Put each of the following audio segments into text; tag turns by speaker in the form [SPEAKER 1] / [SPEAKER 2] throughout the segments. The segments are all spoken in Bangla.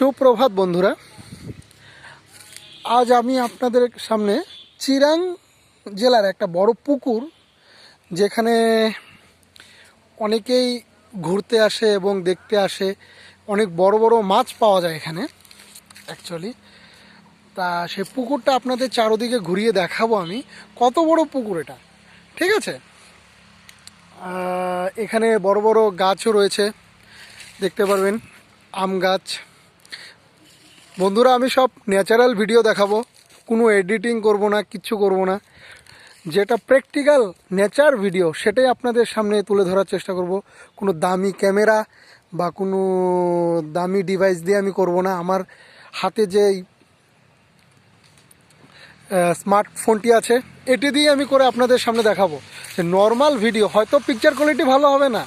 [SPEAKER 1] সুপ্রভাত বন্ধুরা। আজ আমি আপনাদের সামনে চিরাং জেলার একটা বড় পুকুর, যেখানে অনেকেই ঘুরতে আসে এবং দেখতে আসে। অনেক বড় বড় মাছ পাওয়া যায় এখানে অ্যাকচুয়ালি তা সে পুকুরটা আপনাদের চারোদিকে ঘুরিয়ে দেখাবো আমি। কত বড় পুকুর এটা? ঠিক আছে? এখানে বড় বড় গাছও রয়েছে। দেখতে পারবেন, আম গাছ। বন্ধুরা, আমি সব ন্যাচারাল ভিডিও দেখাবো। কোনো এডিটিং করব না কিচ্ছু করব না। যেটা প্র্যাকটিক্যাল নেচার ভিডিও সেটাই আপনাদের সামনে তুলে ধরার চেষ্টা করব। কোনো দামি ক্যামেরা বা কোনো দামি ডিভাইস দিয়ে আমি করব না। আমার হাতে যে স্মার্টফোনটি আছে, এটি দিয়ে আমি করে আপনাদের সামনে দেখাবো। যে নর্মাল ভিডিও হয়তো পিকচার কোয়ালিটি ভালো হবে না,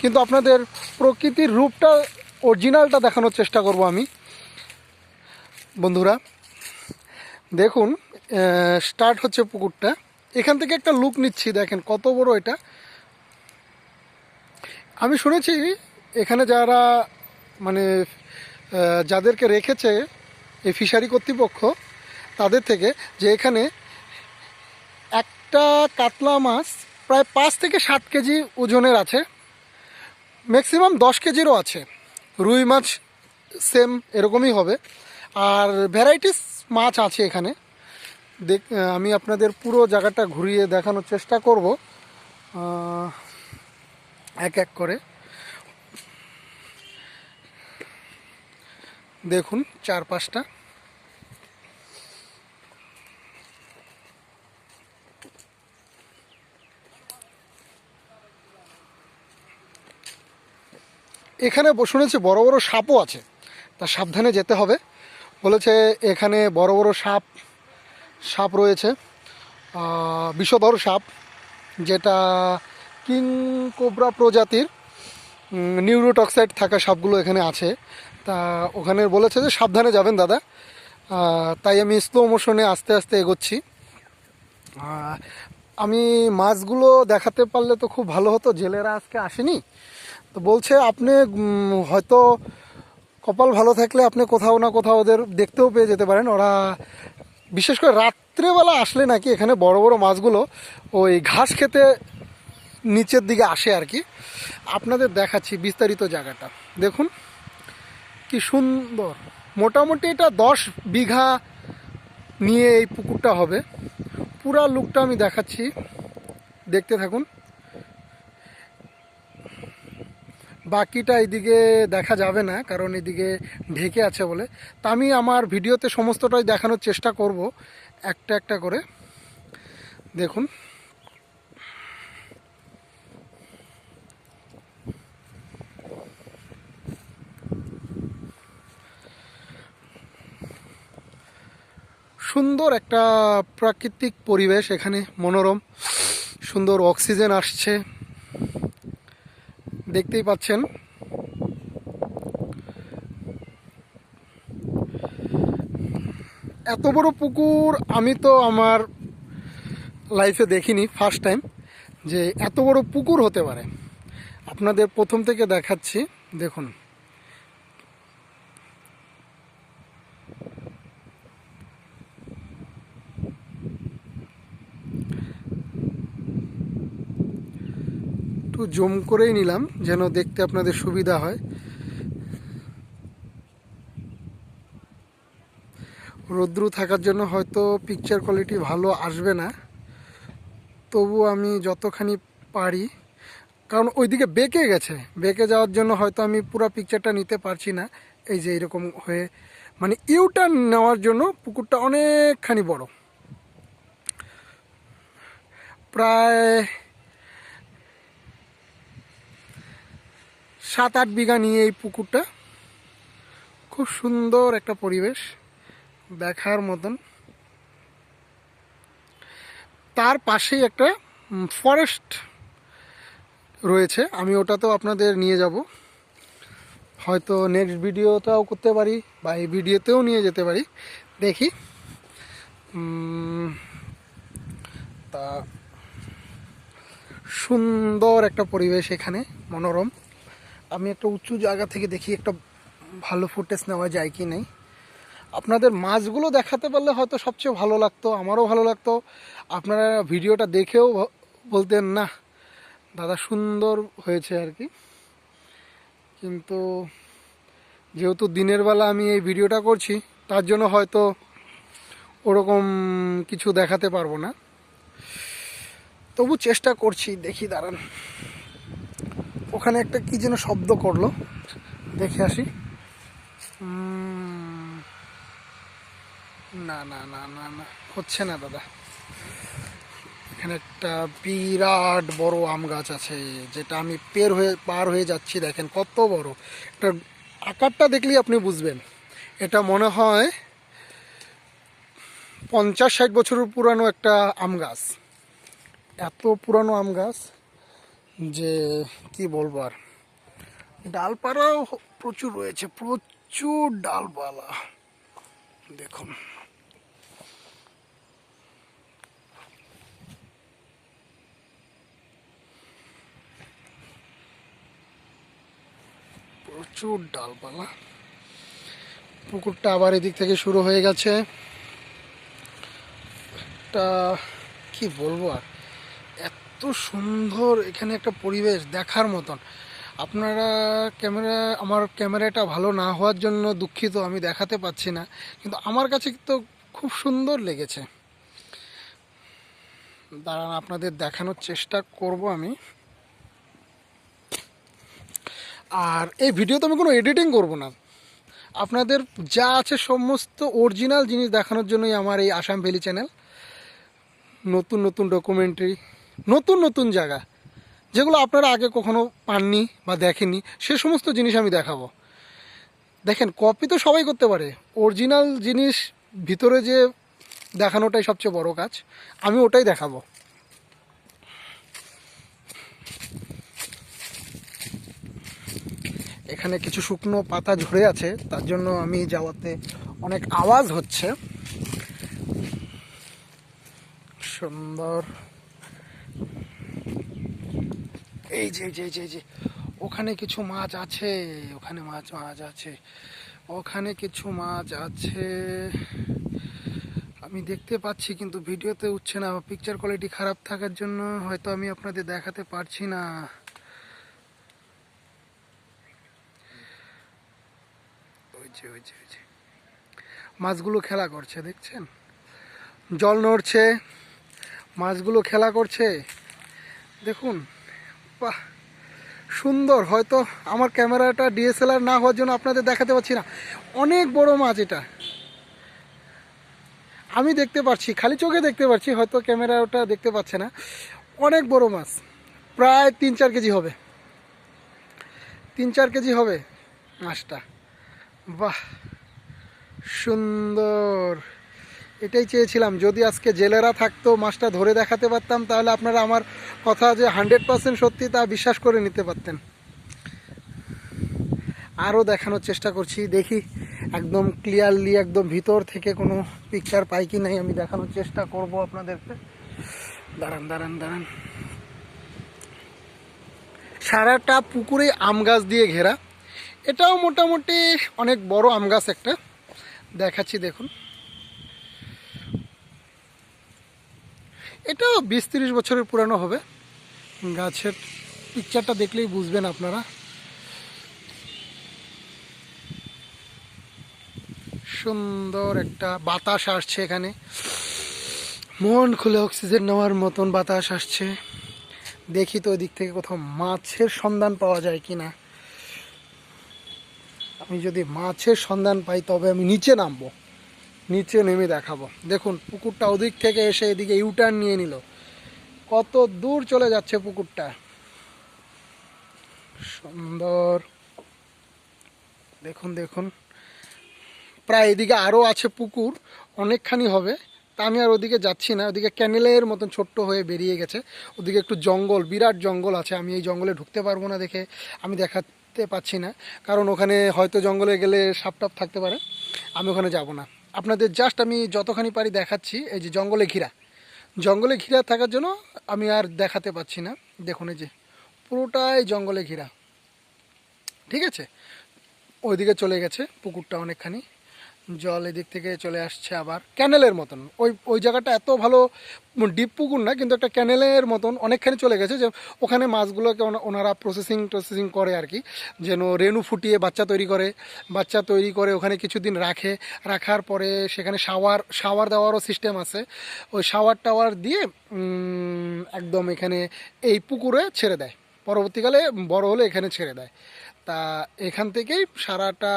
[SPEAKER 1] কিন্তু আপনাদের প্রকৃতির রূপটা অরিজিনালটা দেখানোর চেষ্টা করব আমি। বন্ধুরা, দেখুন স্টার্ট হচ্ছে পুকুরটা। এখান থেকে একটা লুক নিচ্ছি, দেখেন কত বড় এটা। আমি শুনেছি এখানে যারা মানে যাদেরকে রেখেছে এই ফিশারি কর্তৃপক্ষ, তাদের থেকে যে এখানে একটা কাতলা মাছ প্রায় পাঁচ থেকে সাত কেজি ওজনের আছে ম্যাক্সিমাম দশ কেজিরও আছে। রুই মাছ সেম এরকমই হবে। আর ভ্যারাইটিস মাছ আছে এখানে। দেখ আমি আপনাদের পুরো জায়গাটা ঘুরিয়ে দেখানোর চেষ্টা করব। এক এক করে। দেখুন চার পাঁচটা এখানে শুনেছি বড় বড় সাপও আছে। তা সাবধানে যেতে হবে। বলেছে এখানে বড় বড় সাপ সাপ রয়েছে বিষধর সাপ, যেটা কিং কোবরা প্রজাতির নিউরোটক্সাইড থাকা সাপগুলো এখানে আছে। তা ওখানে বলেছে যে সাবধানে যাবেন দাদা তাই আমি স্লো মোশনে আস্তে আস্তে এগোচ্ছি। আমি মাছগুলো দেখাতে পারলে তো খুব ভালো হতো, জেলেরা আজকে আসেনি। তো বলছে আপনি হয়তো কপাল ভালো থাকলে আপনি কোথাও না কোথাও ওদের দেখতেও পেয়ে যেতে পারেন। ওরা বিশেষ করে রাত্রেবেলা আসলে নাকি এখানে বড় বড় মাছগুলো ওই ঘাস খেতে নিচের দিকে আসে আর কি। আপনাদের দেখাচ্ছি বিস্তারিত জায়গাটা। দেখুন, কি সুন্দর। মোটামুটি এটা দশ বিঘা নিয়ে এই পুকুরটা হবে। পুরা লুকটা আমি দেখাচ্ছি। দেখতে থাকুন। বাকিটা এদিকে দেখা যাবে না, কারণ এদিকে ঢেকে আছে বলে। তা আমি আমার ভিডিওতে সমস্তটাই দেখানোর চেষ্টা করব, একটা একটা করে। দেখুন। সুন্দর একটা প্রাকৃতিক পরিবেশ এখানে, মনোরম। সুন্দর অক্সিজেন আসছে। দেখতেই পাচ্ছেন। এত বড় পুকুর আমি তো আমার লাইফে দেখিনি ফার্স্ট টাইম যে এত বড় পুকুর হতে পারে। আপনাদের প্রথম থেকে দেখাচ্ছি, দেখুন একটু জুম করেই নিলাম, যেন দেখতে আপনাদের সুবিধা হয়। রৌদ্রু থাকার জন্য হয়তো পিকচার কোয়ালিটি ভালো আসবে না। তবু আমি যতখানি পারি, কারণ ওইদিকে বেঁকে গেছে। বেঁকে যাওয়ার জন্য হয়তো আমি পুরো পিকচারটা নিতে পারছি না। এই যে এরকম হয়ে মানে ইউটার্ন নেওয়ার জন্য পুকুরটা অনেকখানি বড়। প্রায় সাত আট বিঘা নিয়ে এই পুকুরটা। খুব সুন্দর একটা পরিবেশ, দেখার মতন। তার পাশেই একটা ফরেস্ট রয়েছে, আমি ওটাতেও আপনাদের নিয়ে যাব। হয়তো নেক্সট ভিডিওটাও করতে পারি বা এই ভিডিওতেও নিয়ে যেতে পারি। দেখি। তা সুন্দর একটা পরিবেশ এখানে, মনোরম। আমি একটা উঁচু জায়গা থেকে দেখি একটা ভালো ফুটেজ নেওয়া যায় কি নেই। আপনাদের মাছগুলো দেখাতে পারলে হয়তো সবচেয়ে ভালো লাগতো, আমারও ভালো লাগতো। আপনারা ভিডিওটা দেখেও বলতেন না দাদা সুন্দর হয়েছে আর কি। কিন্তু যেহেতু দিনের বেলা আমি এই ভিডিওটা করছি, তার জন্য হয়তো ওরকম কিছু দেখাতে পারব না। তবু চেষ্টা করছি, দেখি, দাঁড়ান। ওখানে একটা কি যেন শব্দ করল। দেখে আসি। না না না না না, হচ্ছে না দাদা। এখানে একটা বিরাট বড় আম গাছ আছে, যেটা আমি পের হয়ে, পার হয়ে যাচ্ছি, দেখেন কত বড়। এটা আকারটা দেখলেই আপনি বুঝবেন। এটা মনে হয় পঞ্চাশ ষাট বছরের পুরানো একটা আম গাছ। এত পুরানো আম গাছ। যে, কি বলব আর? ডালপালাও প্রচুর রয়েছে, প্রচুর ডালপালা। দেখুন। প্রচুর ডালপালা। পুকুরটা আবার এদিক থেকে শুরু হয়ে গেছে। একটা কি বলব আর? সুন্দর এখানে একটা পরিবেশ দেখার মতন। আপনারা ক্যামেরা, আমার ক্যামেরাটা ভালো না হওয়ার জন্য দুঃখিত, আমি দেখাতে পাচ্ছি না। কিন্তু আমার কাছে তো খুব সুন্দর লেগেছে। দাঁড়ান, আপনাদের দেখানোর চেষ্টা করব আমি। আর এই ভিডিওতে আমি কোনো এডিটিং করব না। আপনাদের যা আছে সমস্ত অরিজিনাল জিনিস দেখানোর জন্যই আমার এই আসাম ভ্যালি চ্যানেল। নতুন নতুন ডকুমেন্টারি নতুন নতুন জায়গা। যেগুলো আপনারা আগে কখনো পাননি বা দেখেননি, সে সমস্ত জিনিস আমি দেখাবো। দেখেন কপি তো সবাই করতে পারে। অরিজিনাল জিনিস ভিতরে যে দেখানোটাই সবচেয়ে বড় কাজ। আমি ওটাই দেখাবো। এখানে কিছু শুকনো পাতা ঝরে আছে, তার জন্য আমি যাওয়াতে অনেক আওয়াজ হচ্ছে। সুন্দর। এই যে যে যে যে, ওখানে কিছু মাছ আছে, ওখানে মাছ মাছ আছে, ওখানে কিছু মাছ আছে। আমি দেখতে পাচ্ছি, কিন্তু ভিডিওতে উঠছে না পিকচার কোয়ালিটি খারাপ থাকার জন্য হয়তো আমি আপনাদের দেখাতে পারছি না। মাছগুলো খেলা করছে, দেখছেন? জল নড়ছে, মাছগুলো খেলা করছে। দেখুন বাহ, সুন্দর। হয়তো আমার ক্যামেরাটা ডিএসএলআর না হওয়ার জন্য আপনাদের দেখাতে পারছি না। অনেক বড় মাছ এটা। আমি দেখতে পাচ্ছি, খালি চোখে দেখতে পাচ্ছি, হয়তো ক্যামেরা ওটা দেখতে পাচ্ছে না। অনেক বড় মাছ, প্রায় তিন চার কেজি হবে। তিন চার কেজি হবে মাছটা। বাহ, সুন্দর। এটাই চেয়েছিলাম, যদি আজকে জেলেরা থাকতো, মাছটা ধরে দেখাতে পারতাম, তাহলে আপনারা আমার কথা যে হান্ড্রেড পার্সেন্ট সত্যি তা বিশ্বাস করে নিতে পারতেন। আরও দেখানোর চেষ্টা করছি, দেখি একদম ক্লিয়ারলি একদম ভিতর থেকে কোনো পিকচার পাই কি নাই, আমি দেখানোর চেষ্টা করব আপনাদেরকে। দাঁড়ান দাঁড়ান দাঁড়ান। সারাটা পুকুরে আম গাছ দিয়ে ঘেরা। এটাও মোটামুটি অনেক বড় আম গাছ একটা। দেখাচ্ছি, দেখুন। এটাও বিশ তিরিশ বছরের পুরানো হবে। গাছের পিকচারটা দেখলেই বুঝবেন আপনারা। সুন্দর একটা বাতাস আসছে এখানে। মন খুলে অক্সিজেন নেওয়ার মতন বাতাস আসছে। দেখি তো ওই দিক থেকে কোথাও মাছের সন্ধান পাওয়া যায় কি না আমি যদি মাছের সন্ধান পাই, তবে আমি নিচে নামবো। নিচে নেমে দেখাবো। দেখুন, পুকুরটা ওদিক থেকে এসে এদিকে ইউটার্ন নিয়ে নিল। কত দূর চলে যাচ্ছে পুকুরটা। সুন্দর। দেখুন দেখুন। প্রায় এদিকে আরও আছে পুকুর, অনেকখানি হবে। তা আমি আর ওদিকে যাচ্ছি না। ওদিকে ক্যানেলের মতন ছোট্ট হয়ে বেরিয়ে গেছে। ওদিকে একটু জঙ্গল, বিরাট জঙ্গল আছে। আমি এই জঙ্গলে ঢুকতে পারব না দেখে আমি দেখাতে পাচ্ছি না। কারণ ওখানে হয়তো জঙ্গলে গেলে সাপ টাপ থাকতে পারে। আমি ওখানে যাব না। আপনাদের জাস্ট আমি যতখানি পারি দেখাচ্ছি, এই যে জঙ্গলে ঘিরা। জঙ্গলে ঘিরা থাকার জন্য আমি আর দেখাতে পাচ্ছি না। দেখুন এই যে, পুরোটাই জঙ্গলে ঘিরা। ঠিক আছে? ওইদিকে চলে গেছে পুকুরটা অনেকখানি। জল এদিক থেকে চলে আসছে আবার। ক্যানেলের মতন। ওই ওই জায়গাটা এত ভালো ডিপ পুকুর না, কিন্তু একটা ক্যানেলের মতন অনেকখানি চলে গেছে যে ওখানে মাছগুলোকে ওনারা প্রসেসিং টসেসিং করে আর কি যেন রেণু ফুটিয়ে বাচ্চা তৈরি করে, বাচ্চা তৈরি করে ওখানে কিছুদিন রাখে। রাখার পরে সেখানে শাওয়ার শাওয়ার দেওয়ারও সিস্টেম আছে। ওই শাওয়ার টাওয়ার দিয়ে একদম এখানে এই পুকুরে ছেড়ে দেয়। পরবর্তীকালে বড় হলে এখানে ছেড়ে দেয়। তা এখান থেকেই সারাটা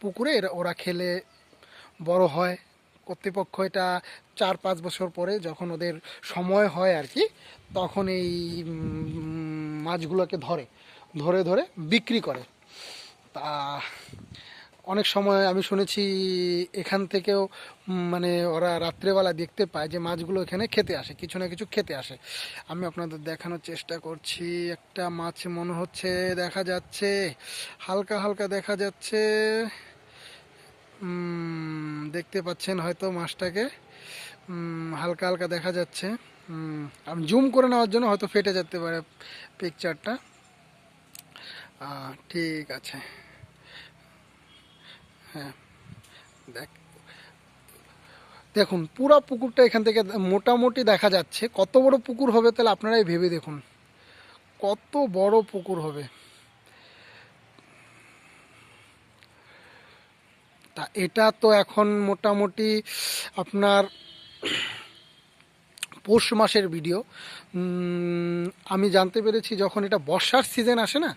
[SPEAKER 1] পুকুরে ওরা খেলে বড় হয়। কর্তৃপক্ষ এটা চার পাঁচ বছর পরে যখন ওদের সময় হয় আর কি, তখন এই মাছগুলোকে ধরে ধরে ধরে বিক্রি করে। তা অনেক সময় আমি শুনেছি এখান থেকেও মানে ওরা রাত্রেবেলা দেখতে পায় যে মাছগুলো এখানে খেতে আসে, কিছু না কিছু খেতে আসে। আমি আপনাদের দেখানোর চেষ্টা করছি। একটা মাছ মনে হচ্ছে দেখা যাচ্ছে, হালকা হালকা দেখা যাচ্ছে। দেখতে পাচ্ছেন হয়তো মাছটাকে। হালকা হালকা দেখা যাচ্ছে। আমি জুম করে নেওয়ার জন্য হয়তো ফেটে যেতে পারে পিকচারটা ঠিক আছে। হ্যাঁ দেখ। দেখুন, পুরো পুকুরটা এখান থেকে মোটামুটি দেখা যাচ্ছে। কত বড় পুকুর হবে তাহলে আপনারাই ভেবে দেখুন। কত বড় পুকুর হবে। তা এটা তো এখন মোটামুটি আপনার পৌষ মাসের ভিডিও আমি জানতে পেরেছি যখন এটা বর্ষার সিজন আসে না,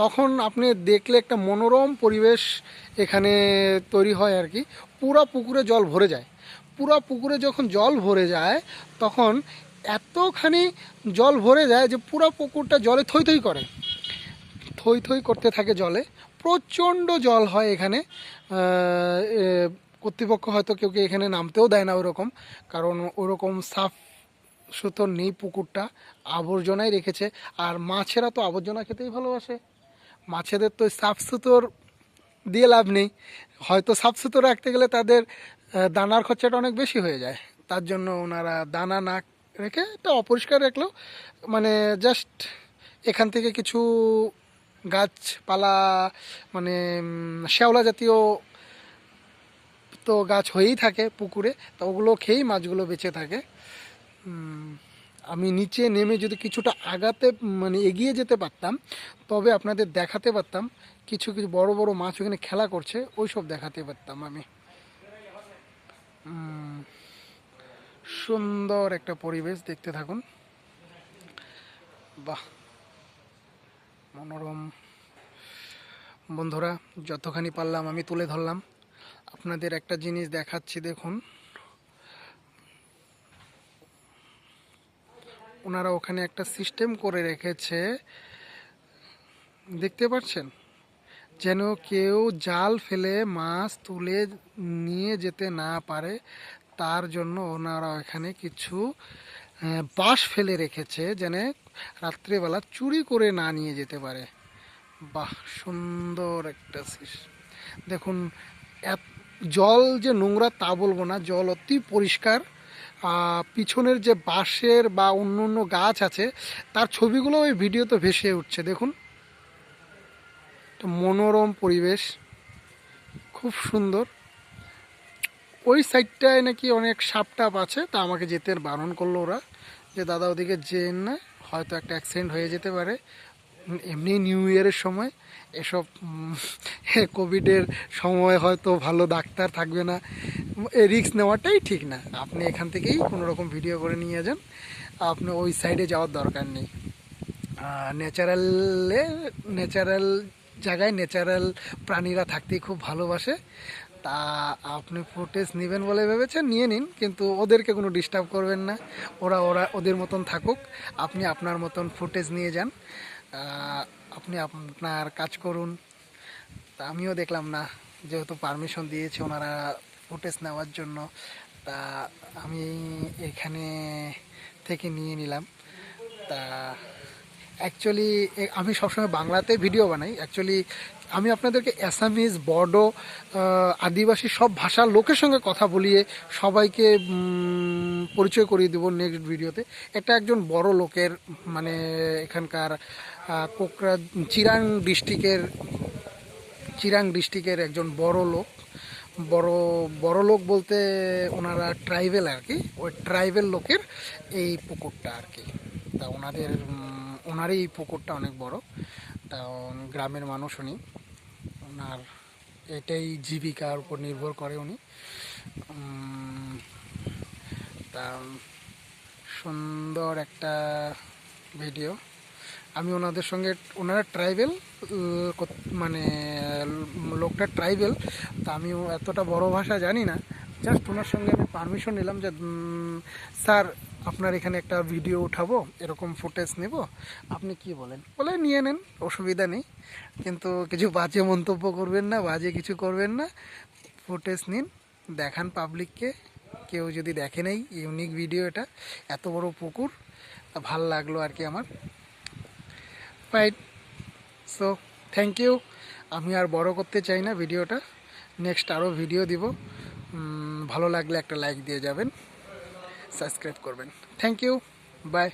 [SPEAKER 1] তখন আপনি দেখলে একটা মনোরম পরিবেশ এখানে তৈরি হয় আর কি। পুরো পুকুরে জল ভরে যায়। পুরা পুকুরে যখন জল ভরে যায়, তখন এতখানি জল ভরে যায় যে পুরো পুকুরটা জলে থই থই করে। থই থই করতে থাকে জলে। প্রচণ্ড জল হয় এখানে। কর্তৃপক্ষ হয়তো কেউ কেউ এখানে নামতেও দেয় না ওরকম, কারণ ওরকম সাফ সুতোর নেই পুকুরটা, আবর্জনাই রেখেছে। আর মাছেরা তো আবর্জনা খেতেই ভালোবাসে। মাছেদের তো সাফ সুতোর দিয়ে লাভ নেই। হয়তো সাফ সুতো রাখতে গেলে তাদের দানার খরচাটা অনেক বেশি হয়ে যায়। তার জন্য ওনারা দানা না রেখে এটা অপরিষ্কার রাখলেও মানে জাস্ট এখান থেকে কিছু গাছপালা মানে শ্যাওলা জাতীয় তো গাছ হয়েই থাকে পুকুরে, তো ওগুলো খেয়েই মাছগুলো বেঁচে থাকে। আমি নিচে নেমে যদি কিছুটা আগাতে মানে এগিয়ে যেতে পারতাম, তবে আপনাদের দেখাতে পারতাম, কিছু কিছু বড় বড় মাছ ওখানে খেলা করছে ওই সব দেখাতে পারতাম আমি। সুন্দর একটা পরিবেশ দেখতে থাকুন। বাহ, মনোরম। বন্ধুরা, যতখানি পারলাম আমি তুলে ধরলাম। আপনাদের একটা জিনিস দেখাচ্ছি, দেখুন। ওনারা ওখানে একটা সিস্টেম করে রেখেছে। দেখতে পাচ্ছেন? যেন কেউ জাল ফেলে মাছ তুলে নিয়ে যেতে না পারে, তার জন্য ওনারা এখানে কিছু বাঁশ ফেলে রেখেছে যেন রাত্রেবেলা চুরি করে না নিয়ে যেতে পারে। বাহ, সুন্দর একটা সিস- দেখুন জল যে নোংরা তা বলব না, জল অতি পরিষ্কার। পিছনের যে বাঁশের বা অন্য অন্য গাছ আছে, তার ছবিগুলো ওই ভিডিওতে ভেসে উঠছে, দেখুন। মনোরম পরিবেশ, খুব সুন্দর। ওই সাইডটায় নাকি অনেক সাপ টাপ আছে, তা আমাকে যেতে বারণ করল ওরা, যে দাদা ওদিকে যেন না, হয়তো একটা অ্যাক্সিডেন্ট হয়ে যেতে পারে। এমনি নিউ ইয়ারের সময় এসব কোভিডের সময় হয়তো ভালো ডাক্তার থাকবে না। রিস্ক নেওয়াটাই ঠিক না। আপনি এখান থেকেই কোনো রকম ভিডিও করে নিয়ে যান। আপনি ওই সাইডে যাওয়ার দরকার নেই। ন্যাচারালে ন্যাচারাল জায়গায় ন্যাচারাল প্রাণীরা থাকতেই খুব ভালোবাসে। তা আপনি ফুটেজ নেবেন বলে ভেবেছেন, নিয়ে নিন। কিন্তু ওদেরকে কোনো ডিস্টার্ব করবেন না। ওরা ওরা ওদের মতন থাকুক। আপনি আপনার মতন ফুটেজ নিয়ে যান। আপনি আপনার কাজ করুন। তা আমিও দেখলাম না, যেহেতু পারমিশন দিয়েছে ওনারা ফুটেজ নেওয়ার জন্য, তা আমি এখানে থেকে নিয়ে নিলাম। তা অ্যাকচুয়ালি আমি সবসময় বাংলাতে ভিডিও বানাই। অ্যাকচুয়ালি আমি আপনাদেরকে অ্যাসামিজ বড়ো আদিবাসী সব ভাষার লোকের সঙ্গে কথা বলিয়ে সবাইকে পরিচয় করিয়ে দেবো নেক্সট ভিডিওতে এটা একজন বড় লোকের মানে এখানকার কোকরা চিরাং ডিস্ট্রিক্টের চিরাং ডিস্ট্রিক্টের একজন বড় লোক। বড় বড় লোক বলতে ওনারা ট্রাইবেল আর কি। ওই ট্রাইবেল লোকের এই পুকুরটা আর কি। তা ওনাদের ওনারই এই পুকুরটা অনেক বড়। তা গ্রামের মানুষ উনি। ওনার এটাই জীবিকার উপর নির্ভর করে উনি। তা সুন্দর একটা ভিডিও। আমি ওনাদের সঙ্গে, ওনারা ট্রাইবেল মানে লোকটা ট্রাইবেল। তা আমি এতটা বড় ভাষা জানি না। জাস্ট ওনার সঙ্গে আমি পারমিশন নিলাম যে স্যার আপনার এখানে একটা ভিডিও উঠাবো, এরকম ফুটেজ নেব। আপনি কি বলেন? বলে নিয়ে নেন, অসুবিধা নেই। কিন্তু কিছু বাজে মন্তব্য করবেন না, বাজে কিছু করবেন না। ফুটেজ নিন, দেখান পাবলিককে কেউ যদি দেখে নেই ইউনিক ভিডিও এটা, এত বড় পুকুর, ভালো লাগল আর কি আমার। রাইট সো থ্যাংক ইউ আমি আর বড় করতে চাই না ভিডিওটা নেক্সট আরও ভিডিও দিব। ভালো লাগলে একটা লাইক দিয়ে যাবেন। সাবস্ক্রাইব করবেন। Thank you by